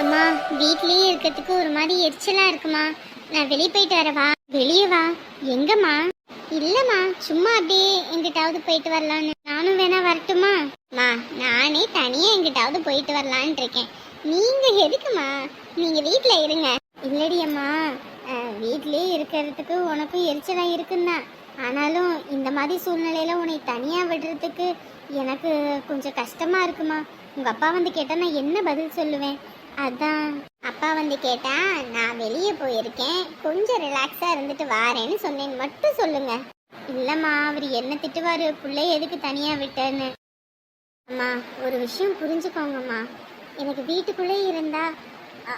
அம்மா வீட்லயே இருக்கிறதுக்கு ஒரு மாதிரி எரிச்சலா இருக்குமா? நான் வெளியே போயிட்டு வரவா வெளியே வா. எங்கம்மா? இல்லம்மா சும்மா அப்படியே எங்கிட்டாவது போயிட்டு வரலான்னு. நானும் வேணா வரட்டுமா? மா நானே தனியா எங்கிட்டாவது போயிட்டு வரலான்னு இருக்கேன். நீங்க எதுக்குமா? நீங்க வீட்ல இருங்க. இல்லடி அம்மா வீட்லயே இருக்கிறதுக்கு உனக்கும் எரிச்சலா இருக்குன்னா. ஆனாலும் இந்த மாதிரி சூழ்நிலையில உன்னை தனியா விடுறதுக்கு எனக்கு கொஞ்சம் கஷ்டமா இருக்குமா? உங்க அப்பா வந்து கேட்டா நான் என்ன பதில் சொல்லுவேன்? அதான். அப்பா வந்து கேட்டா நான் வெளியே போயிருக்கேன். கொஞ்சம் ரிலாக்ஸா இருந்துட்டு வாரேன்னு சொன்னேன் மட்டும் சொல்லுங்க. இல்லம்மா அவர் என்ன திட்டுவாரு? பிள்ளைய எதுக்கு தனியா விட்டேன்னு? அம்மா ஒரு விஷயம் புரிஞ்சுக்கோங்கம்மா. எனக்கு வீட்டுக்குள்ளே இருந்தா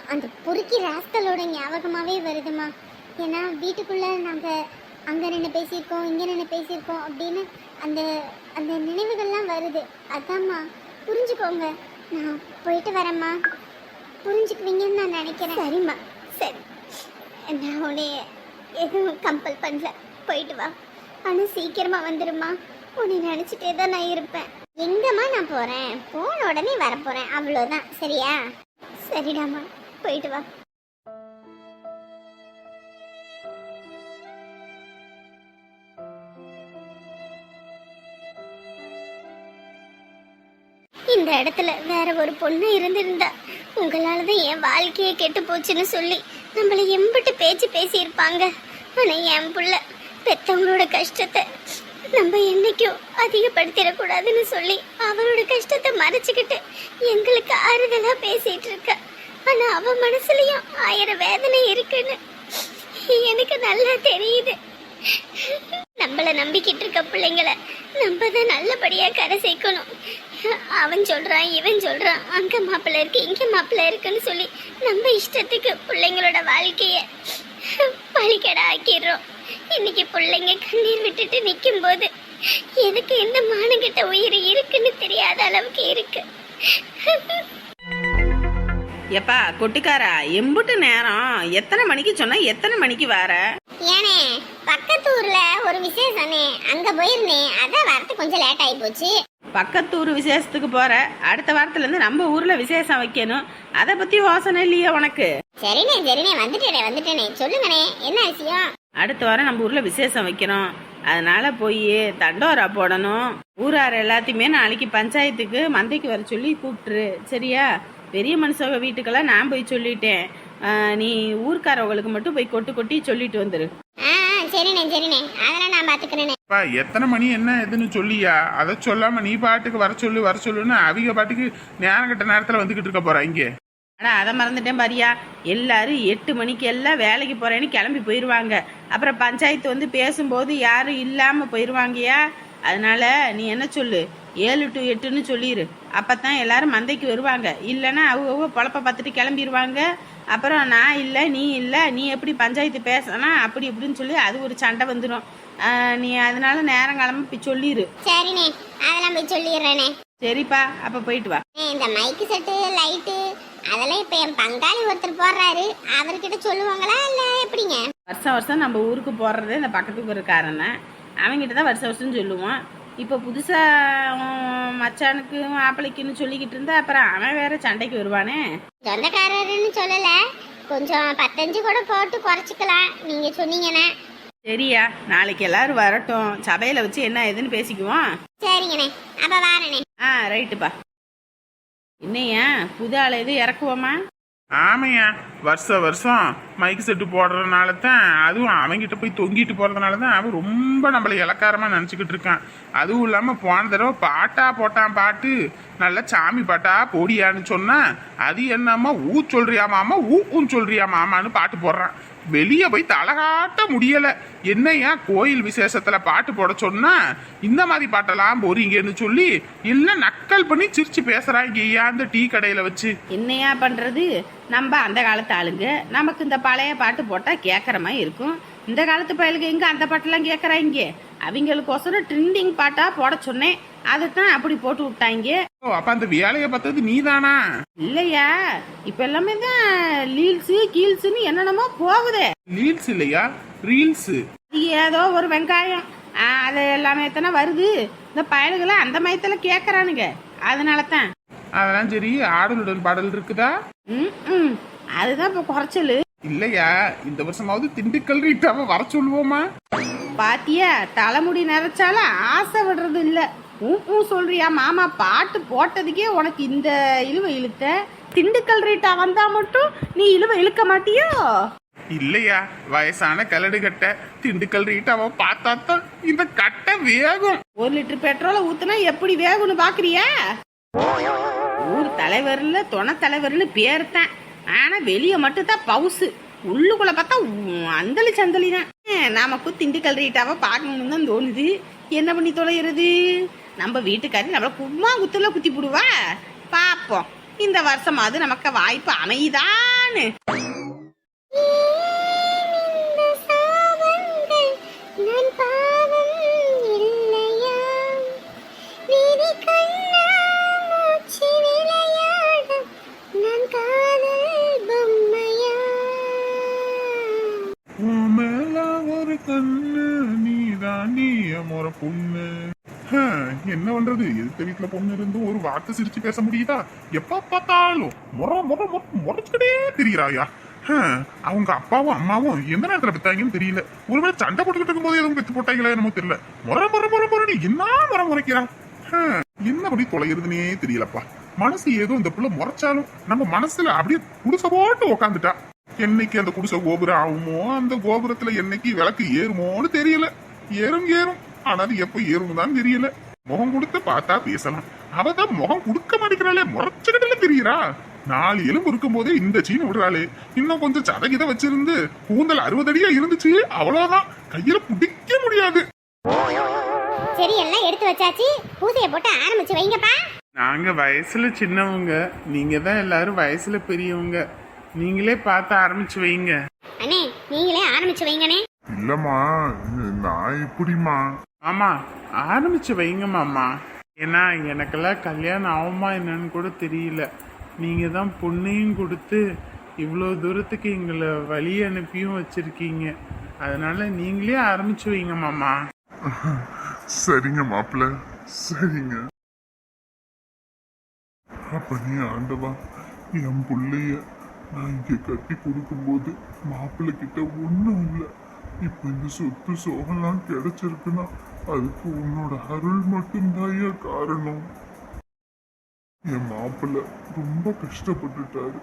அந்த பொறுக்கி ராஸ்கலோட ஞாபகமாவே வருதுமா ஏன்னா வீட்டுக்குள்ள நாங்க அங்க நின்று பேசியிருக்கோம் இங்க நின்று பேசியிருக்கோம் அப்படின்னு அந்த அந்த நினைவுகள்லாம் வருது. அதாம்மா புரிஞ்சுக்கோங்க. நான் போயிட்டு வரேம்மா. புரிஞ்சுக்குவீங்கன்னு நான் நினைக்கிறேன். சரிம்மா. சரி. நான் உன்னைய எதுவும் கம்பல் பண்ணல. போயிட்டு வா. ஆனால் சீக்கிரமா வந்துடுமா உன்னை நினச்சிட்டே தான் நான் இருப்பேன். எங்கம்மா நான் போகிறேன் போன உடனே வரப்போகிறேன் அவ்வளோதான் சரியா? சரிடாம்மா. போயிட்டு வா. இந்த இடத்துல வேற ஒரு பொண்ணு இருந்திருந்தா. உங்களால தான் என் வாழ்க்கையே கெட்டு போச்சுன்னு சொல்லி நம்மளை எம்பிட்டு பேச்சு பேசியிருப்பாங்க. ஆனா என் புள்ள பெத்தவங்களோட கஷ்டத்தை நம்ம என்னைக்கும் அதிகப்படுத்திடக்கூடாதுன்னு சொல்லி அவரோட கஷ்டத்தை மறைச்சுக்கிட்டு எங்களுக்கு ஆறுதலா பேசிட்டு இருக்கா ஆனா அவ மனசுலயும் ஆயிரம் வேதனை இருக்குன்னு எனக்கு நல்லா தெரியுது. நம்மள நம்பிக்கிட்டு இருக்க பிள்ளைங்கள நம்ம தான் நல்லபடியா கரை சேர்க்கணும் அவன் சொல்றான் இவன் சொல்றான். அங்க மாப்பிள்ளை இருக்கு இங்க மாப்பிள்ளை இருக்குன்னு சொல்லி நம்ம இஷ்டத்துக்கு பிள்ளைங்களோட வாழ்க்கைய பழிக்கட ஆக்கிடுறோம். இன்னைக்கு பிள்ளைங்க கண்ணீர் விட்டுட்டு நிற்கும் போது எதுக்கு இந்த மானங்கிட்ட உயிர் இருக்குன்னு தெரியாத அளவுக்கு இருக்கு. எப்பா கொட்டிக்காரா எம்புட்டு நேரம். எத்தனை மணிக்கு சொன்னா எத்தனை மணிக்கு வர? ஏனே பக்கத்து ஊர்ல ஒரு விசேஷனே அங்க போயிருந்தேன். அதான் வரது கொஞ்சம் லேட் ஆகி போச்சு. பக்கத்தூர் விசேஷத்துக்கு போற. அடுத்த வாரத்துல இருந்து நம்ம ஊர்ல விசேஷம் வைக்கணும். அதை பத்தி யோசனை இல்லையா உனக்கு. சரிண்ணே சரிண்ணே. வந்துட்டேனே வந்துட்டேனே. சொல்லுங்கண்ணே என்ன விஷயம்? அடுத்த வாரம் நம்ம ஊர்ல விசேஷம் வைக்கிறோம் அதனால போய் தண்டோரா போடணும். ஊரார் எல்லாத்தையுமே நாளைக்கு பஞ்சாயத்துக்கு மந்தைக்கு வர சொல்லி கூப்பிட்டுரு. சரியா? பெரிய மனுஷங்க வீட்டுக்கெல்லாம் நான் போய் சொல்லிட்டேன். ஆஹ் நீ ஊர்க்காரவங்களுக்கு மட்டும் போய் கொட்டு கொட்டி சொல்லிட்டு வந்துரு. ஆ ஆ, சரிண்ணே சரிண்ணே. அதெல்லாம் நான் பாத்துக்கிறேனே அப்பா எத்தனை மணி என்ன எதுன்னு சொல்லியா? அதை சொல்லாம நீ பாட்டுக்கு வர சொல்லு வர சொல்லுன்னு அவங்க பாட்டுக்கு நேரம் கட்ட நேரத்துல வந்துகிட்டு இருக்க போறா இங்க. அடா அதை மறந்துட்டேன் பாரியா. எல்லாரும் எட்டு மணிக்கு எல்லாம் வேலைக்கு போறேன்னு கிளம்பி போயிடுவாங்க அப்புறம் பஞ்சாயத்து வந்து பேசும்போது யாரும் இல்லாம போயிடுவாங்கயா அதனால நீ என்ன சொல்லு? ஏழு டு எட்டுன்னு சொல்லிடு அப்பதான் எல்லாரும் மந்தைக்கு வருவாங்க. இல்லைன்னா அவங்க பொழப்ப பார்த்துட்டு கிளம்பிடுவாங்க அப்புறம் நான் இல்லை நீ இல்லை நீ எப்படி பஞ்சாயத்து பேசினா அப்படி இப்படின்னு சொல்லி அது ஒரு சண்டை வந்துடும் நீ அதனால நேரங்காலமாக போய் சொல்லிடு சரிண்ணே அதெல்லாம் போய் சொல்லிடுறேனே சரிப்பா அப்போ போயிட்டு வா. இந்த மைக்கு செட்டு லைட்டு அதெல்லாம் இப்ப என் பங்காளி ஒருத்தர் போடுறாரு. அவர்கிட்ட சொல்லுவாங்களா இல்ல எப்படிங்க? வருஷம் வருஷம் நம்ம ஊருக்கு போடுறதே இந்த பக்கத்துக்கு இருக்காரன அவங்கிட்ட தான் வருஷம் வருஷம் சொல்லுவோம் இப்போ புதுசாக மச்சானுக்கு மாப்பிள்ளைக்குன்னு சொல்லிக்கிட்டு இருந்தா அப்புறம் அவன் வேற சண்டைக்கு வருவானே? சொந்தக்காரருன்னு சொல்லல. கொஞ்சம் பத்தஞ்சு கூட போட்டு குறைச்சிக்கலாம். நீங்க சொன்னீங்கன்னா. சரியா நாளைக்கு எல்லாரும் வரட்டும். சபையில் வச்சு என்ன ஏதுன்னு பேசிக்குவோம். சரிங்கண்ணே. அப்ப வாரண்ணே. ஆ ரைட்டுப்பா. இன்னையா புது ஆள் எதுவும் இறக்குவோமா? ஆமையா வருஷ வருஷம் மைக் செட்டு போடுறதுனால தான் அதுவும் அவன்கிட்ட போய் தொங்கிட்டு போகிறதுனால தான் அவன் ரொம்ப நம்மளை இலக்காரமாக நினச்சிக்கிட்டு இருக்கான். அதுவும் இல்லாமல் போன தடவை பாட்டா போட்டான் பாட்டு. நல்லா சாமி பாட்டா போடியான்னு சொன்னால் அது என்னம்மா ஊ சொல்றியா மாமா ஊ ஊன்னு சொல்றியா மாமான்னு பாட்டு போடுறான். வெளியே போய் தலகாட்ட முடியல. என்னையா கோயில் விசேஷத்துல பாட்டு போட சொன்னா? இந்த மாதிரி பாட்டெல்லாம் போறீங்கன்னு சொல்லி இல்ல நக்கல் பண்ணி சிரிச்சு பேசுறாங்க ஐயா அந்த டீ கடையில வச்சு. என்னையா பண்ணுறது நம்ம அந்த காலத்து ஆளுங்க. நமக்கு இந்த பழைய பாட்டு போட்டால் கேட்குற மாதிரி இருக்கும். இந்த காலத்து பயலுக்கு எங்கே அந்த பாட்டெல்லாம் கேட்குறாங்க அவங்களுக்கோசரம் ட்ரெண்டிங் பாட்டாக போட சொன்னேன். அதைத்தான் அப்படி போட்டு விட்டாங்க. ஓ அப்ப அந்த வேலையை பார்த்தது நீதானா? இல்லையா? இப்போ எல்லாமே தான் லீல்ஸு கீல்ஸுன்னு என்னென்னமோ போகுதே. ரீல்ஸ் இல்லையா? ரீல்ஸ் ஏதோ ஒரு வெங்காயம். அது எல்லாமே தானே வருது? இந்த பயலுகளை அந்த மயத்தில் கேட்குறானுங்க அதனால தான் அதெல்லாம் சரி ஆடலுடன் பாடல் இருக்குதா? ம் அதுதான் இப்போ குறைச்சல். இல்லையா? இந்த வருஷமாவது திண்டுக்கல் ரீட்டாவை வர சொல்லுவோமா? பாத்தியா தலைமுடி நிறைச்சாலும் ஆசை விடுறது இல்ல. ஊ ஊ சொல்றியா மாமா பாட்டு போட்டதுக்கே உனக்கு இந்த இழுவை இழுத்த. திண்டுக்கல் ரேட்டா வந்தா மட்டும் நீ இழுவை இழுக்க மாட்டியோ? இல்லையா? வயசான கலடு கட்டை திண்டுக்கல் ரீட்டாவை பார்த்தா தான் இந்த கட்டை வேகும். ஒரு லிட்டர் பெட்ரோலை ஊத்துனா எப்படி வேகும்னு பாக்குறியா? ஊர் தலைவர்ல துணை தலைவர்னு பேர் தான். ஆனா வெளியே மட்டும் தான் பவுசு. உள்ளுக்குள்ள பார்த்தா அந்தளி சந்தளிதான் நமக்கு திண்டுக்கல் ரீட்டாவை பார்க்கணும்னு தான் தோணுது. என்ன பண்ணி தொலைகிறது நம்ம வீட்டுக்காரி நம்மள கும்மா குத்துல குத்தி போடுவா. பாப்போம். இந்த வருஷமாவது நமக்கு வாய்ப்பு அமையுதான்னு. பண்றது? எதிர்த்த வீட்டுல பொண்ணு இருந்து ஒரு வார்த்தை சிரிச்சு பேச முடியுதா? எப்ப பார்த்தாலும் முறை முறை முறைச்சுக்கிட்டே திரியிறாயா? ஹம், அவங்க அப்பாவும் அம்மாவும் எந்த நேரத்துல பெத்தாங்கன்னு தெரியல. ஒருவேளை சண்டை போட்டுக்கிட்டு இருக்கும்போது எதுவும் பெத்து போட்டாங்களா என்னமோ தெரியல. முறை முறை முறை முறை என்ன முறை முறைக்கிறா? ஹம், என்னபடி தொலைகிறதுனே தெரியலப்பா. மனசு ஏதோ இந்த புள்ள முறைச்சாலும் நம்ம மனசுல அப்படியே குடிசை போட்டு உக்காந்துட்டா. என்னைக்கு அந்த குடிசை கோபுரம் ஆகுமோ அந்த கோபுரத்துல என்னைக்கு விளக்கு ஏறுமோன்னு தெரியல. ஏறும் ஏறும். ஆனா அது எப்ப ஏறும் தான் தெரியல. முகம் கொடுத்து பார்த்தா பேசலாம். அவ தான் முகம் கொடுக்க மாட்டேங்கிறாளே முறைச்சுக்கிட்டுல தெரியறா. நாலு எலும்பு இருக்கும் போதே இந்த சீன் விடுறாளே. இன்னும் கொஞ்சம் சதகித வச்சிருந்து கூந்தல் அறுபது அடியா இருந்துச்சு அவ்வளவுதான். கையில பிடிக்க முடியாது. சரி எல்லாம் எடுத்து வச்சாச்சு. பூசையை போட்டு ஆரம்பிச்சு வைங்கப்பா. நாங்க வயசுல சின்னவங்க. நீங்க தான் எல்லாரும் வயசுல பெரியவங்க. நீங்களே பார்த்து ஆரம்பிச்சு வைங்க. அண்ணே நீங்களே ஆரம்பிச்சு வைங்கண்ணே. இல்லம்மா நான் இப்படிம்மா ஆமா ஆரம்பிச்சு வைங்க மாமா. ஏன்னா எனக்கெல்லாம் கல்யாணம் ஆகுமா என்னன்னு கூட தெரியல. நீங்க தான் பொண்ணையும் கொடுத்து இவ்வளோ தூரத்துக்கு எங்களை வழி அனுப்பியும் வச்சிருக்கீங்க. அதனால நீங்களே ஆரம்பிச்சு வைங்க மாமா. சரிங்க மாப்பிள்ள சரிங்க. அப்ப நீ ஆண்டவா என் பிள்ளைய நான் இங்கே கட்டி கொடுக்கும்போது மாப்பிள்ளை கிட்ட ஒன்றும் இல்லை. இப்போ இந்த சொத்து சோகம்லாம் கிடைச்சிருக்குன்னா அதுக்கு உன்னோட அருள் மட்டும்தாயா காரணம். என் மாப்பிள்ளை ரொம்ப கஷ்டப்பட்டுட்டாரு.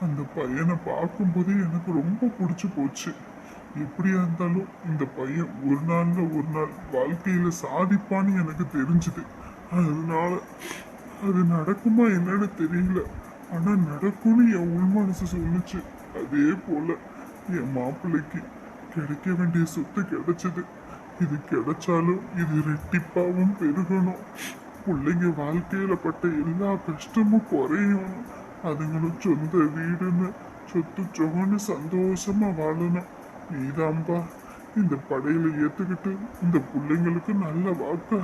அந்த பையனை பார்க்கும்போதே எனக்கு ரொம்ப பிடிச்சி போச்சு. எப்படியா இருந்தாலும் இந்த பையன் ஒரு நாள்ல ஒரு நாள் வாழ்க்கையில சாதிப்பான்னு எனக்கு தெரிஞ்சுது. அதனால அது நடக்குமா என்னன்னு தெரியல. ஆனா நடக்கும்னு என் உள் மனசு சொல்லுச்சு. அதே போல என் மாப்பிள்ளைக்கு கிடைக்க வேண்டிய சொத்து கிடைச்சது. இது கிடைச்சாலும் இது ரெட்டிப்பாவும் பெருகணும். பிள்ளைங்க வாழ்க்கையில பட்ட எல்லா கஷ்டமும் குறையும். அதுங்களும் சொந்த வீடுன்னு சொத்து சொகன்னு சந்தோஷமா வாழணும். நீதாம்பா இந்த படையில ஏத்துக்கிட்டு இந்த பிள்ளைங்களுக்கு நல்ல வாக்க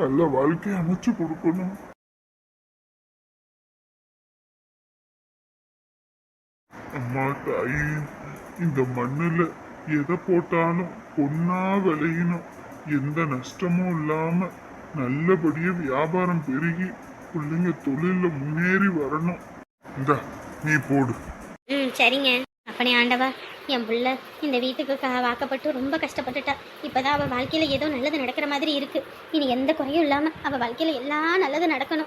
நல்ல வாழ்க்கையை அமைச்சு கொடுக்கணும். அம்மா தாயி இந்த மண்ணுல எதை போட்டாலும் பொண்ணா விளையணும். எந்த நஷ்டமும் இல்லாம நல்லபடியா வியாபாரம் பெருகி பிள்ளைங்க தொழில முன்னேறி வரணும். இந்த நீ போடு. ம் சரிங்க. அப்பனே ஆண்டவா என் புள்ள இந்த வீட்டுக்கு க- வாக்கப்பட்டு ரொம்ப கஷ்டப்பட்டுட்டா. இப்பதான் அவ வாழ்க்கையில ஏதோ நல்லது நடக்கிற மாதிரி இருக்கு. இனி எந்த குறையும் இல்லாம அவ வாழ்க்கையில எல்லாம் நல்லது நடக்கணும்.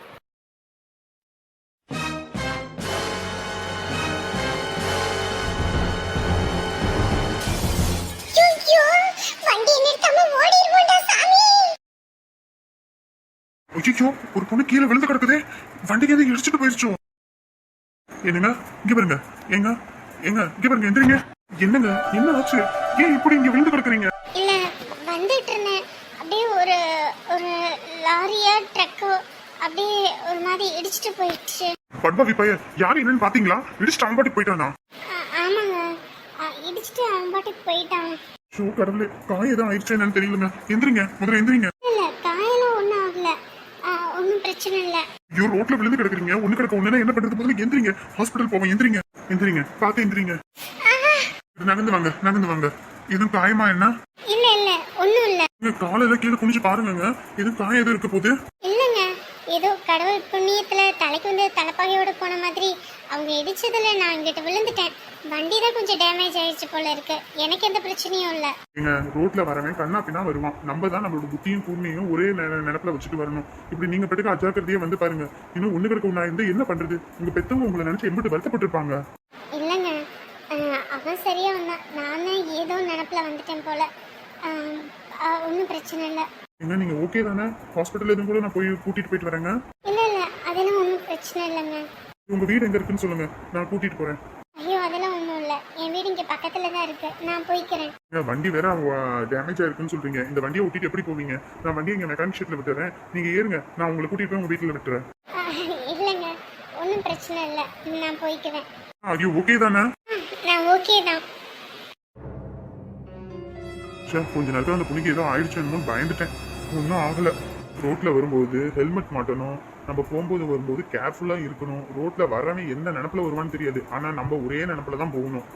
ஐயோ ஒரு பொண்ணு கீழே விழுந்து கிடக்குதே. வண்டிக்கு எதுவும் இடிச்சிட்டு போயிருச்சோ. என்னங்க இங்க பாருங்க. ஏங்க ஏங்க இங்க பாருங்க எந்திரிங்க. என்னங்க என்ன ஆச்சு? ஏன் இப்படி இங்க விழுந்து கிடக்குறீங்க? இல்ல வந்துட்டு இருந்தேன். அப்படியே ஒரு ஒரு லாரியா ட்ரக்கோ அப்படியே ஒரு மாதிரி இடிச்சிட்டு போயிடுச்சு. பட்பாவி பையன் யாரு என்னன்னு பாத்தீங்களா? இடிச்சிட்டு அவன் பாட்டுக்கு போயிட்டானா ஆமாங்க. இடிச்சிட்டு அவன் பாட்டுக்கு போயிட்டான். ஷோ கடவுளே காயம் எதுவும் ஆயிடுச்சு என்னன்னு தெரியலங்க. எந்திரிங்க முதல்ல எந்திரிங்க இல்ல காயெல்லாம் ஒன்றும் ஆகல ஒன்றும் பிரச்சனை இல்லை ஐயோ ரோட்ல விழுந்து கிடக்குறீங்க. ஒண்ணு கிடக்க ஒண்ணு என்ன பண்றது? முதல்ல எந்திரிங்க. ஹாஸ்பிட்டல் போவோம். எந்திரிங்க. எந்திரிங்க. பார்த்து எந்திரிங்க. நகர்ந்து வாங்க நகர்ந்து வாங்க. எதுவும் காயமா என்ன? இல்ல இல்ல. ஒன்றும் இல்லை. காலையில கீழே குனிஞ்சு பாருங்கங்க. எதுவும் காயம் எதுவும் இருக்க போகுது? ஏதோ கடவுள் புண்ணியத்துல தலைக்கு வந்து தலைப்பாகையோட போன மாதிரி அவங்க இடிச்சதுல நான் இங்கிட்ட விழுந்துட்டேன். வண்டி தான் கொஞ்சம் டேமேஜ் ஆயிடுச்சு போல இருக்கு. எனக்கு எந்த பிரச்சனையும் இல்லை. எங்க ரோட்ல வரவன் கண்ணா பின்னா வருவான். நம்ம தான் நம்மளோட புத்தியும் கூர்மையும் ஒரே நினைப்புல வச்சுட்டு வரணும். இப்படி நீங்க பெட்டுக்கு அஜாக்கிரதையே வந்து பாருங்க. இன்னும் ஒண்ணு கிடக்க ஒண்ணா இருந்து என்ன பண்றது? உங்க பெத்தவங்க உங்களை நினைச்சு எம்பிட்டு வருத்தப்பட்டிருப்பாங்க. இல்லைங்க. அவன் சரியா வந்தான். நான் ஏதோ நினப்புல வந்துட்டேன் போல. ஒன்றும் பிரச்சனை இல்லை. ஏங்க நீங்க ஓகே தானே? ஹாஸ்பிட்டல் எதுவும் கூட நான் போய் கூட்டிட்டு போயிட்டு வரேங்க. இல்லை இல்லை. அதெல்லாம் ஒன்றும் பிரச்சனை இல்லைங்க. உங்க வீடு எங்க இருக்குன்னு சொல்லுங்க. நான் கூட்டிட்டு போறேன். ஐயோ அதெல்லாம் ஒன்றும் இல்லை. என் வீடு இங்கே பக்கத்தில் தான் இருக்கு. நான் போய்க்கிறேன். ஏங்க, வண்டி வேற டேமேஜ் ஆயிருக்குன்னு சொல்றீங்க. இந்த வண்டியை ஓட்டிட்டு எப்படி போவீங்க? நான் வண்டியை இங்க மெக்கானிக் ஷெட்ல விட்டுறேன். நீங்க ஏறுங்க. நான் உங்களை கூட்டிட்டு போய் உங்க வீட்டுல விட்டுறேன். அஹ், இல்லைங்க. ஒன்றும் பிரச்சனை இல்லை. நான் போய்க்குவேன். ஐயோ ஓகே தானே? நான் ஓகே தான். சார் கொஞ்ச நேரத்தில் அந்த புனிக்கு ஏதோ ஆயிடுச்சுன்னு பயந்துட்டேன். ஒன்றும் ஆகலை. ரோட்டில் வரும்போது ஹெல்மெட் மாட்டணும். நம்ம போகும்போது வரும்போது கேர்ஃபுல்லாக இருக்கணும். ரோட்டில் வரவன் எந்த நினப்பில் வருவான்னு தெரியாது. ஆனால் நம்ம ஒரே நினப்பில் தான் போகணும்.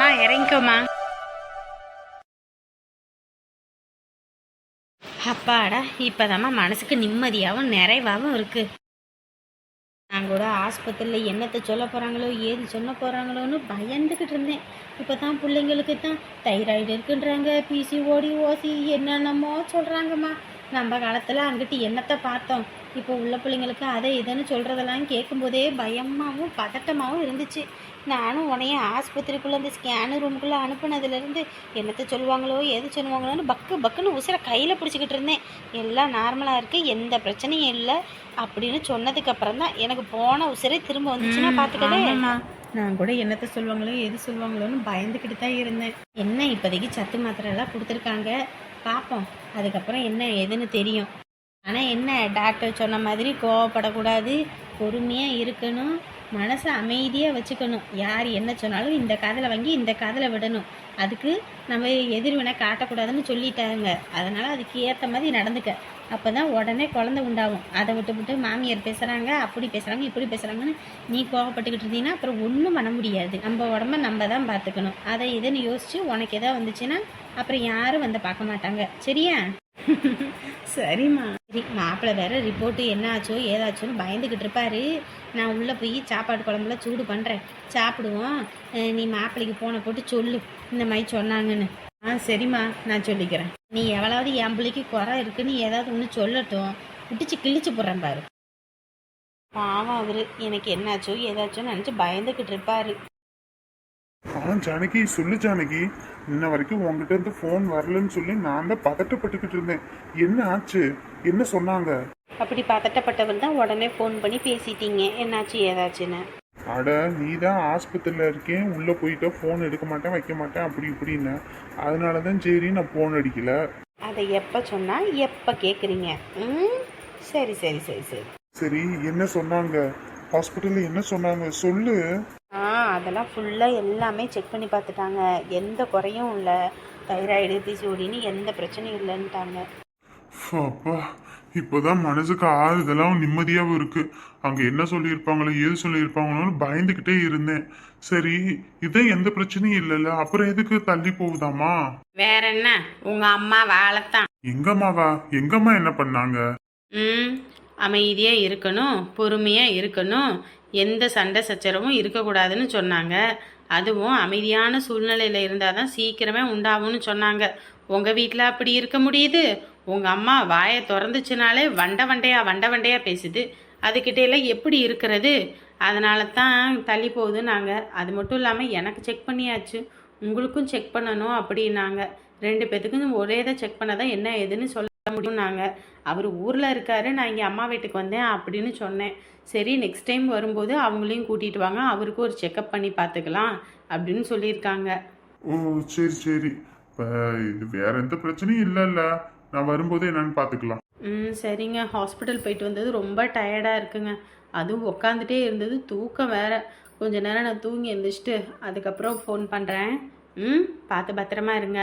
நான் இறங்கிக்கோமா. அப்பாடா இப்போதாம்மா மனசுக்கு நிம்மதியாகவும் நிறைவாகவும் இருக்குது நான் கூட ஆஸ்பத்திரியில் என்னத்தை சொல்ல போகிறாங்களோ ஏது சொல்ல போகிறாங்களோன்னு பயந்துக்கிட்டு இருந்தேன். இப்போ தான் பிள்ளைங்களுக்கு தான் தைராய்டு இருக்குன்றாங்க பிசிஓடி ஓசி என்னென்னமோ சொல்கிறாங்கம்மா நம்ம காலத்தில் அங்கிட்டு என்னத்தை பார்த்தோம். இப்போ உள்ள பிள்ளைங்களுக்கு அதை இதுன்னு சொல்கிறதெல்லாம் கேட்கும்போதே பயமாகவும் பதட்டமாகவும் இருந்துச்சு. நானும் உனைய ஆஸ்பத்திரிக்குள்ளே அந்த ஸ்கேனு ரூமுக்குள்ளே அனுப்புனதுலேருந்து என்னத்தை சொல்லுவாங்களோ எது சொல்லுவாங்களோன்னு பக்கு பக்குன்னு உசிரை கையில் பிடிச்சிக்கிட்டு இருந்தேன். எல்லாம் நார்மலாக இருக்குது எந்த பிரச்சனையும் இல்லை அப்படின்னு சொன்னதுக்கு அப்புறம் தான் எனக்கு போன உசிரை திரும்ப வந்துச்சுன்னா பார்த்துக்கவே. நான் கூட என்னத்தை சொல்லுவாங்களோ எது சொல்லுவாங்களோன்னு பயந்துக்கிட்டு தான் இருந்தேன். என்ன இப்போதைக்கு சத்து மாத்திரை எல்லாம் கொடுத்துருக்காங்க? பார்ப்போம். அதுக்கப்புறம் என்ன ஏதுன்னு தெரியும். ஆனால் என்ன டாக்டர் சொன்ன மாதிரி கோவப்படக்கூடாது. பொறுமையாக இருக்கணும் மனசை அமைதியாக வச்சுக்கணும். யார் என்ன சொன்னாலும் இந்த காதில் வாங்கி இந்த காதில் விடணும். அதுக்கு நம்ம எதிர்வினை காட்டக்கூடாதுன்னு சொல்லிட்டாங்க. அதனால் அதுக்கு ஏற்ற மாதிரி நடந்துக்க. அப்போ தான் உடனே குழந்தை உண்டாகும். அதை விட்டு விட்டு மாமியார் பேசுகிறாங்க அப்படி பேசுகிறாங்க இப்படி பேசுகிறாங்கன்னு நீ கோவப்பட்டுக்கிட்டு இருந்தீங்கன்னா அப்புறம் ஒன்றும் பண்ண முடியாது. நம்ம உடம்ப நம்ம தான் பார்த்துக்கணும். அதை இதுன்னு யோசித்து உனக்கு எதாவது வந்துச்சுன்னா அப்புறம் யாரும் வந்து பார்க்க மாட்டாங்க. சரியா? சரிம்மா. சரி மாப்பிள்ளை வேற ரிப்போர்ட்டு என்ன ஆச்சோ ஏதாச்சோன்னு பயந்துக்கிட்டு இருப்பாரு. நான் உள்ளே போய் சாப்பாடு குழம்புல சூடு பண்ணுறேன் சாப்பிடுவோம். நீ மாப்பிள்ளைக்கு போன போட்டு சொல்லு. இந்த மாதிரி சொன்னாங்கன்னு. ஆ சரிம்மா. நான் சொல்லிக்கிறேன். நீ எவ்வளவு என் பிள்ளைக்கு குறை இருக்குன்னு ஏதாவது ஒன்று சொல்லட்டும். பிடிச்சி கிழிச்சு போடுறேன் பாரு. பாவம் அவரு. எனக்கு என்னாச்சோ ஏதாச்சோ நினச்சி பயந்துக்கிட்டு இருப்பாரு. ஆ ஜானகி சொல்லு ஜானகி. இன்ன வரைக்கும் உங்ககிட்ட இருந்து ஃபோன் வரலன்னு சொல்லி நான் தான் பதட்டப்பட்டுக்கிட்டு இருந்தேன். என்ன ஆச்சு? என்ன சொன்னாங்க? அப்படி பதட்டப்பட்டவர் தான் உடனே ஃபோன் பண்ணி பேசிட்டீங்க. என்னாச்சு ஏதாச்சுன்னு? அட நீ தான் ஆஸ்பத்திரியில் இருக்கேன். உள்ளே போயிட்டா ஃபோன் எடுக்க மாட்டேன் வைக்க மாட்டேன் அப்படி இப்படின்னு. அதனால தான் சரி நான் ஃபோன் அடிக்கல. அதை எப்போ சொன்னால் எப்போ கேட்குறீங்க ம்? சரி சரி சரி சரி. சரி என்ன சொன்னாங்க? ஹாஸ்பிட்டலில் என்ன சொன்னாங்க? சொல்லு. அதெல்லாம் ஃபுல்லாக எல்லாமே செக் பண்ணி பார்த்துட்டாங்க. எந்த குறையும் இல்லை. தைராய்டு பிசிஓடின்னு எந்த பிரச்சனையும் இல்லைன்ட்டாங்க. அப்பா இப்போதான் மனசுக்கு ஆறுதலாகவும் நிம்மதியாகவும் இருக்கு. அங்க என்ன சொல்லியிருப்பாங்களோ ஏது சொல்லியிருப்பாங்களோன்னு பயந்துக்கிட்டே இருந்தேன். சரி இதான் எந்த பிரச்சனையும் இல்லைல்ல. அப்புறம் எதுக்கு தள்ளி போகுதாமா வேற என்ன? உங்கள் அம்மா வாழைத்தான். எங்கம்மாவா? எங்கம்மா என்ன பண்ணாங்க? ம் அமைதியாக இருக்கணும் பொறுமையாக இருக்கணும். எந்த சண்டை சச்சரவும் இருக்கக்கூடாதுன்னு சொன்னாங்க. அதுவும் அமைதியான சூழ்நிலையில் இருந்தால் தான் சீக்கிரமே உண்டாகும்னு சொன்னாங்க. உங்கள் வீட்டில் அப்படி இருக்க முடியுது? உங்கள் அம்மா வாயை திறந்துச்சுனாலே வண்ட வண்டையா வண்ட வண்டையா பேசுது. அதுக்கிட்டையெல்லாம் எப்படி இருக்கிறது? அதனால தான் தள்ளி போகுது நாங்கள் அது மட்டும் இல்லாமல் எனக்கு செக் பண்ணியாச்சு. உங்களுக்கும் செக் பண்ணணும் அப்படின்னாங்க. ரெண்டு பேத்துக்கும் ஒரே இதை செக் பண்ணாதான் என்ன ஏதுன்னு சொல்ல முடியும் நாங்கள் அவர் ஊரில் இருக்காரு நான் இங்கே அம்மா வீட்டுக்கு வந்தேன் அப்படின்னு சொன்னேன். சரி நெக்ஸ்ட் டைம் வரும்போது அவங்களையும் கூட்டிகிட்டு வாங்க அவருக்கு ஒரு செக்கப் பண்ணி பார்த்துக்கலாம் அப்படின்னு சொல்லியிருக்காங்க. ஓ சரி சரி. இது வேற எந்த பிரச்சனையும் இல்லைல்ல. நான் வரும்போது என்னன்னு பார்த்துக்கலாம். ம் சரிங்க. ஹாஸ்பிட்டல் போயிட்டு வந்தது ரொம்ப டயர்டாக இருக்குங்க. அதுவும் உக்காந்துட்டே இருந்தது தூக்கம் வேற. கொஞ்ச நேரம் நான் தூங்கி எழுந்திரிச்சிட்டு அதுக்கப்புறம் ஃபோன் பண்ணுறேன் ம் பார்த்து பத்திரமா இருங்க.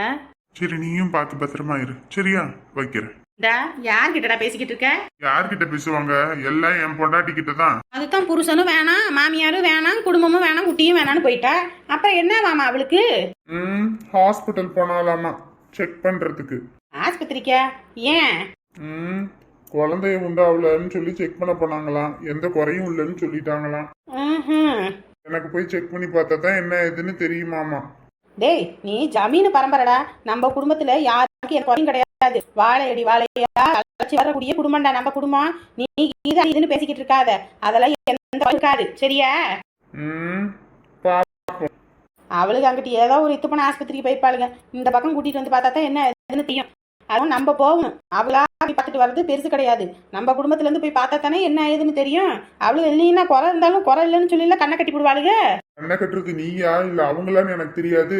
சரி நீயும் பார்த்து பத்திரமா இரு. சரியா? வைக்கிறேன். டா யார்கிட்டடா பேசிக்கிட்டு இருக்க? யார்கிட்ட பேசுவாங்க? எல்லாம் என் பொண்டாட்டி கிட்ட தான். அதுதான் புருஷனும் வேணாம் மாமியாரும் வேணாம் குடும்பமும் வேணாம் குட்டியும் வேணாம்னு போயிட்டா? அப்புறம் என்ன மாமா அவளுக்கு? ம் ஹாஸ்பிட்டல் போனாலாமா? செக் பண்றதுக்கு. ஆஸ்பத்திரிக்கா? ஏன்? ம் குழந்தைய உண்டாவலன்னு சொல்லி செக் பண்ண போனாங்களாம். எந்த குறையும் இல்லைன்னு சொல்லிட்டாங்களாம். ம்ஹும். எனக்கு போய் செக் பண்ணி பார்த்தா தான் என்ன ஏதுன்னு தெரியுமாமா? டேய் நீ ஜமீன் பரம்பரைடா. நம்ம குடும்பத்துல யாருக்கும் எந்த குறையும் கிடையாது. வாழையடி வாழையா? அழைச்சி வரக்கூடிய குடும்பம்டா நம்ம குடும்பம். நீ இது இதுன்னு பேசிக்கிட்டு இருக்காத. அதெல்லாம் எந்த இருக்காது. சரியா? அவளுக்கு அங்கிட்டு ஏதோ ஒரு இத்து பண்ண ஆஸ்பத்திரிக்கு போயிருப்பாளுங்க. இந்த பக்கம் கூட்டிட்டு வந்து பார்த்தா தான் என்ன ஏதுன்னு தெரியும். அதுவும் நம்ம போகணும். அவளா அப்படி பார்த்துட்டு வர்றது பெருசு கிடையாது. நம்ம குடும்பத்துல இருந்து போய் பார்த்தா தானே என்ன ஏதுன்னு தெரியும். அவளுக்கு இல்லைன்னா குறை இருந்தாலும் குறை இல்லைன்னு சொல்லி கண்ணை கட்டி விடுவாளுங்க என்ன கட்டுறது நீயா இல்ல அவங்களான்னு எனக்கு தெரியாது.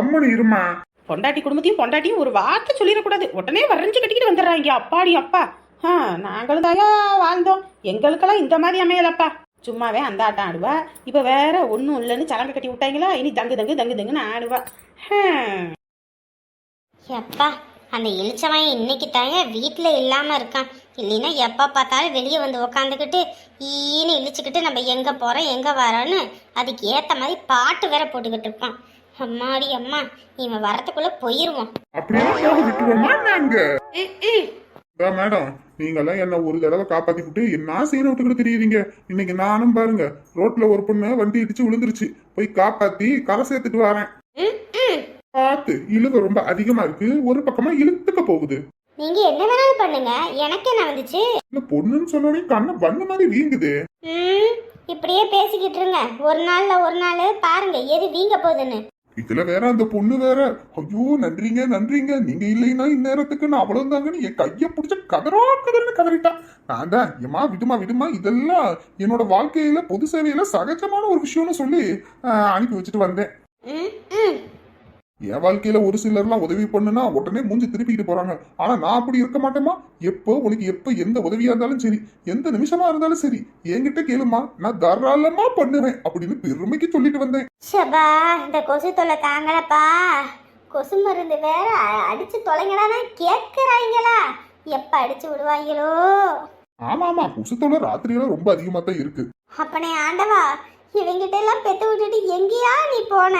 அம்மனு இருமா. பொண்டாட்டி குடும்பத்தையும் பொண்டாட்டியும் ஒரு வார்த்தை சொல்லிடக்கூடாது. உடனே வரைஞ்சு கட்டிக்கிட்டு வந்துடுறாங்க. அப்பாடி அப்பா. ஆ நாங்களும் தாயா வாழ்ந்தோம். எங்களுக்கெல்லாம் இந்த மாதிரி அமையலப்பா. சும்மாவே அந்த ஆட்டம் ஆடுவா. இப்போ வேற ஒன்றும் இல்லைன்னு சலங்கை கட்டி விட்டாங்களா? இனி தங்கு தங்கு தங்கு தங்குன்னு ஆடுவா. எப்பா அந்த இளிச்சவன் இன்னைக்கு தாங்க வீட்டில் இல்லாமல் இருக்கான். இல்லைன்னா எப்போ பார்த்தாலும் வெளியே வந்து உக்காந்துக்கிட்டு ஈன்னு இழிச்சுக்கிட்டு நம்ம எங்கே போகிறோம் எங்கே வரோன்னு அதுக்கு ஏற்ற மாதிரி பாட்டு வேற போட்டுக்கிட்டு இருப்பான். அம்மாடி அம்மா இவன் வரத்துக்குள்ளே போயிடுவோம் மேடம் நீங்கெல்லாம் என்ன ஒரு தடவை காப்பாத்தி விட்டு என்ன சீனை விட்டுக்கிட்டு தெரியுறீங்க? இன்னைக்கு நானும் பாருங்க ரோட்ல ஒரு பொண்ணு வண்டி இடிச்சு விழுந்துருச்சு. போய் காப்பாத்தி கரை சேர்த்துட்டு வரேன். பார்த்து இழுக ரொம்ப அதிகமா இருக்கு. ஒரு பக்கமா இழுத்துக்க போகுது. நீங்கள் என்ன வேணாலும் பண்ணுங்க. எனக்கு என்ன வந்துச்சு? இல்ல பொண்ணுன்னு சொன்னோடனே கண்ணை பண்ண மாதிரி வீங்குது. ம் இப்படியே பேசிக்கிட்டு இருங்க. ஒரு நாள்ல ஒரு நாள் பாருங்க எது வீங்க போகுதுன்னு. இதுல வேற அந்த பொண்ணு வேற. ஐயோ நன்றிங்க நன்றிங்க. நீங்க இல்லைன்னா இந்நேரத்துக்கு நான் அவ்வளவு தாங்கன்னு என் கைய பிடிச்ச கதறா கதர்னு கதறிட்டான் நான் தான் ஏமா விடுமா விடுமா இதெல்லாம் என்னோட வாழ்க்கையில பொது சேவையில சகஜமான ஒரு விஷயம்னு சொல்லி ஆஹ், அனுப்பி வச்சுட்டு வந்தேன். ம் ம். என் வாழ்க்கையில ஒரு சிலர்லாம் உதவி பண்ணுனா உடனே மூஞ்சி திருப்பிக்கிட்டு போறாங்க. ஆனா நான் அப்படி இருக்க மாட்டேமா எப்போ உனக்கு எப்போ எந்த உதவியா இருந்தாலும் சரி எந்த நிமிஷமா இருந்தாலும் சரி என்கிட்ட கேளுமா நான் தாராளமா பண்ணுவேன் அப்படின்னு பெருமைக்கு சொல்லிட்டு வந்தேன். ஷபா இந்த கொசு தொல்லை தாங்கலப்பா. கொசு மருந்து வேற அடிச்சு தொலைங்கடானா கேட்குறாங்களா எப்ப அடிச்சு விடுவாங்களோ ஆமா ஆமா குசுத்தோட ராத்திரியில ரொம்ப அதிகமா தான் இருக்கு. அப்பனே ஆண்டவா இவங்கிட்ட எல்லாம் பெத்து விட்டுட்டு எங்கேயா நீ போன?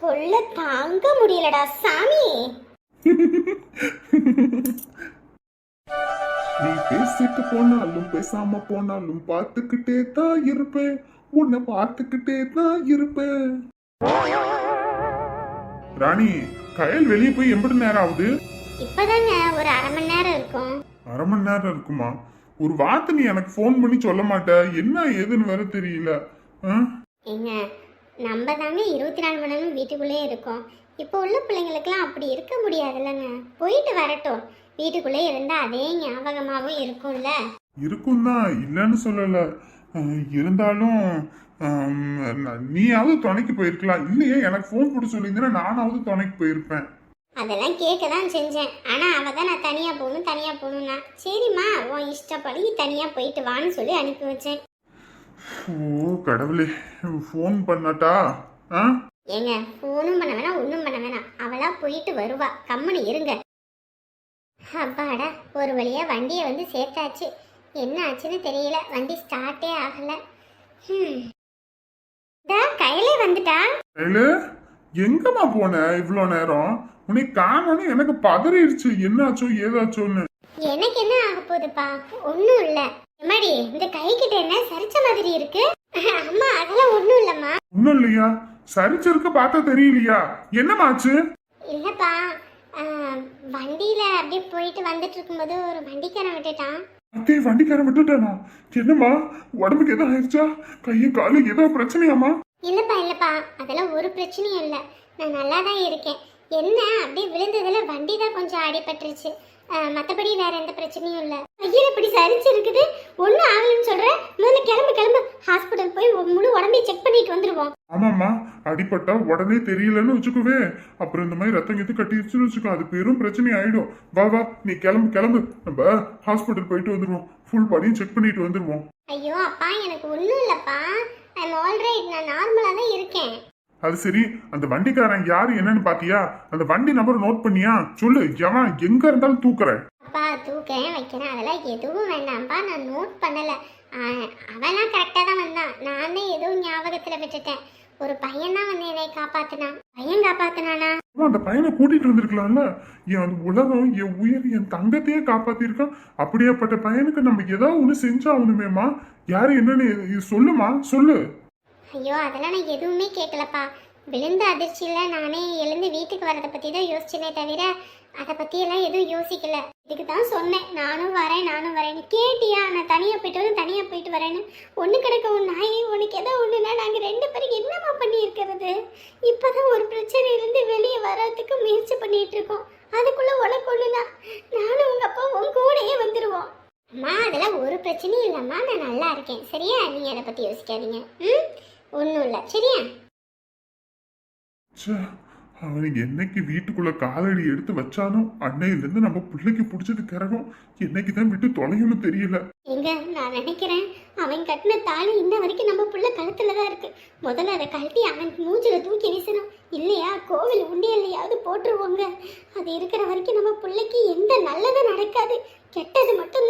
தொல்லை தாங்க முடியலடா சாமி. நீ பேசிட்டு போனாலும் பேசாம போனாலும் பார்த்துக்கிட்டே தான் இருப்பேன் உன்னை பார்த்துக்கிட்டே தான் இருப்பேன் ராணி கயல் வெளியே போய் எண்பது நேரம் ஆகுது? இப்பதாங்க ஒரு அரை மணி நேரம் இருக்கும். அரை மணி நேரம் இருக்குமா? ஒரு வார்த்தை நீ எனக்கு ஃபோன் பண்ணி சொல்ல மாட்ட. என்ன ஏதுன்னு வேற தெரியல. ஆ? ஏங்க நம்ம தாங்க இருபத்தி நாலு மணி நேரம் வீட்டுக்குள்ளே இருக்கோம். இப்போ உள்ள பிள்ளைங்களுக்கெல்லாம் அப்படி இருக்க முடியாதுல்லங்க. போயிட்டு வரட்டும். வீட்டுக்குள்ளே இருந்தால் அதே ஞாபகமாகவும் இருக்கும்ல. இருக்கும் தான் இல்லைன்னு சொல்லல. இருந்தாலும் நீயாவது துணைக்கு போயிருக்கலாம். இல்லையே எனக்கு ஃபோன் போட்டு சொல்லியிருந்தேன்னா நானாவது துணைக்கு போயிருப்பேன். அதெல்லாம் கேட்க தான் செஞ்சேன். ஆனால் அவள் தான் நான் தனியாக போகணும் தனியாக போகணும்னா. சரிம்மா உன் இஷ்டப்படி தனியாக போயிட்டு வான்னு சொல்லி அனுப்பி வச்சேன். ஓ கடவுளே ஃபோன் பண்ணட்டா? ஆ? ஏங்க ஃபோனும் பண்ண வேணாம் ஒன்றும் பண்ண வேணாம். அவளாக போயிட்டு வருவா. கம்முனு இருங்க. அப்பாடா ஒரு வழியாக வண்டியை வந்து சேர்த்தாச்சு. என்ன ஆச்சுன்னு தெரியல. வண்டி ஸ்டார்ட்டே ஆகலை. ம் இதா கையிலே வந்துட்டா? கையில? எங்கம்மா போன இவ்வளோ நேரம்? உன்னை காணோன்னு எனக்கு பதறிடுச்சு. என்னாச்சோ ஏதாச்சோன்னு. எனக்கு என்ன ஆக போகுதுப்பா? ஒன்றும் இல்லை. எம்மாடி இந்த கைக்கிட்ட என்ன சரிச்ச மாதிரி இருக்கு? அம்மா அதெல்லாம் ஒன்றும் இல்லைம்மா. ஒன்றும் இல்லையா? சரிச்சிருக்க பார்த்தா தெரியலையா? என்னமாச்சு இல்லைப்பா வண்டியில் அப்படியே போயிட்டு வந்துட்டு இருக்கும்போது ஒரு வண்டிக்காரன் விட்டுட்டான். அத்தே வண்டிக்காரன் விட்டுட்டானா? என்னம்மா உடம்புக்கு எதோ ஆயிடுச்சா கையும் காலு ஏதோ பிரச்சனையாமா இல்லைப்பா இல்லைப்பா அதெல்லாம் ஒரு பிரச்சனையும் இல்லை. நான் நல்லா தான் இருக்கேன். என்ன அப்படியே விழுந்ததுல வண்டி தான் கொஞ்சம் அடிபட்டுருச்சு. மற்றபடி வேற எந்த பிரச்சனையும் இல்லை. ஐயர் இப்படி சரிச்சு இருக்குது ஒன்றும் ஆகலைன்னு சொல்கிறேன் முதல்ல கிளம்பு கிளம்பு. ஹாஸ்பிட்டல் போய் முழு உடம்பையும் செக் பண்ணிட்டு வந்துடுவோம் ஆமாம்மா அடிபட்டா உடனே தெரியலன்னு வச்சுக்கோவே அப்புறம் இந்த மாதிரி ரத்தம் கெத்து கட்டிடுச்சுன்னு வச்சுக்கோ அது பெரும் பிரச்சனை ஆயிடும். வா வா நீ கிளம்பு கிளம்பு. நம்ம ஹாஸ்பிட்டல் போயிட்டு வந்துருவோம். ஃபுல் பாடியும் செக் பண்ணிட்டு வந்துருவோம். ஐயோ அப்பா எனக்கு ஒன்றும் இல்லைப்பா. ஐம் ஆல்ரைட் நான் நார்மலாக தான் இருக்கேன். அது சரி அந்த வண்டிக்காரன் யாரு என்னன்னு பாத்தியா? அந்த வண்டி நம்பர் நோட் பண்ணியா? சொல்லு எவன் எங்க இருந்தாலும் தூக்குறேன். அப்பா தூக்கிறேன் வைக்கிறேன் அதெல்லாம் எதுவும் வேண்டாம்ப்பா. நான் நோட் பண்ணலை. அவெல்லாம் கரெக்டாக தான் வந்தான். நான் தான் எதுவும் ஞாபகத்தில் விட்டுட்டேன். ஒரு பையன் தான் வந்து என்னை காப்பாத்தினான். பையன் காப்பாத்தினானா? அந்த பையனை கூட்டிட்டு வந்திருக்கலாம்ல. என் அந்த உலகம் என் உயிர் என் தங்கத்தையே காப்பாத்திருக்கான். அப்படியாப்பட்ட பையனுக்கு நம்ம ஏதாவது ஒண்ணு செஞ்சாகணுமேம்மா? யாரு என்னன்னு சொல்லுமா? சொல்லு. ஐயோ அதெல்லாம் நான் எதுவுமே கேட்கலப்பா. விழுந்த அதிர்ச்சியில் நானே எழுந்து வீட்டுக்கு வரதை பற்றி தான் யோசிச்சேனே தவிர அதை பற்றியெல்லாம் எதுவும் யோசிக்கல. இதுக்கு தான் சொன்னேன் நானும் வரேன் நானும் வரேன்னு. கேட்டியா? நான் தனியாக போயிட்டு வரேன் தனியாக போயிட்டு வரேன்னு. ஒன்று கிடக்க உன் நாய் உனக்கு ஏதோ ஒன்றுனா நாங்கள் ரெண்டு பேரும் என்னம்மா பண்ணியிருக்கிறது? இப்போ தான் ஒரு பிரச்சனையிலேருந்து வெளியே வர்றதுக்கு முயற்சி பண்ணிகிட்டு இருக்கோம் அதுக்குள்ள உனக்கு ஒண்ணுனா நானும் உங்கள் அப்பா உன் கூடையே வந்துடுவோம் அம்மா அதெல்லாம் ஒரு பிரச்சனையும் இல்லைம்மா. நான் நல்லா இருக்கேன். சரியா? நீங்கள் அதை பற்றி யோசிக்காதீங்க. ம்? ஒன்றும் இல்லை. சரியா? ச்சே அவனுக்கு என்னைக்கு வீட்டுக்குள்ள காலடி எடுத்து வச்சானோ அன்னையில இருந்து நம்ம பிள்ளைக்கு பிடிச்சது கிறகும் என்னைக்கு தான் விட்டு தொலையும்னு தெரியல. எங்க நான் நினைக்கிறேன் அவன் கட்டின தாலி இன்ன வரைக்கும் நம்ம புள்ள கழுத்துல தான் இருக்கு. முதல்ல அதை கழட்டி அவன் மூஞ்சில தூக்கி வீசணும். இல்லையா கோவில் உண்டியல்லையாவது போட்டுருவோங்க. அது இருக்கிற வரைக்கும் நம்ம பிள்ளைக்கு எந்த நல்லதும் நடக்காது. கெட்டது மட்டும்